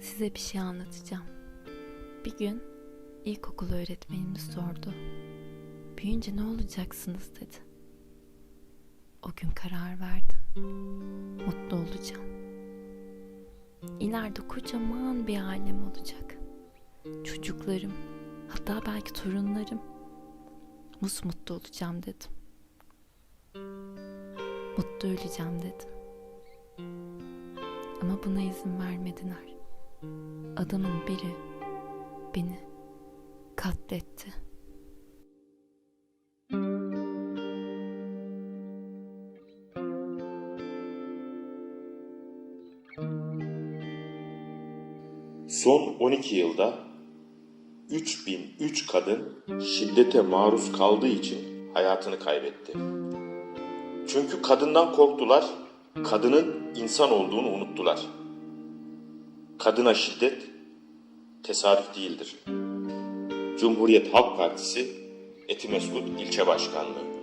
Size bir şey anlatacağım. Bir gün ilkokul öğretmenimiz sordu. Büyüyünce ne olacaksınız dedi. O gün karar verdim. Mutlu olacağım. İleride kocaman bir ailem olacak. Çocuklarım, hatta belki torunlarım. Musmutlu olacağım dedim. Mutlu öleceğim dedim. Ama buna izin vermediler. Adamın biri beni katletti. Son 12 yılda 3003 kadın şiddete maruz kaldığı için hayatını kaybetti. Çünkü kadından korktular, kadının insan olduğunu unuttular. Kadına şiddet tesadüf değildir. Cumhuriyet Halk Partisi Etimeskut İlçe Başkanlığı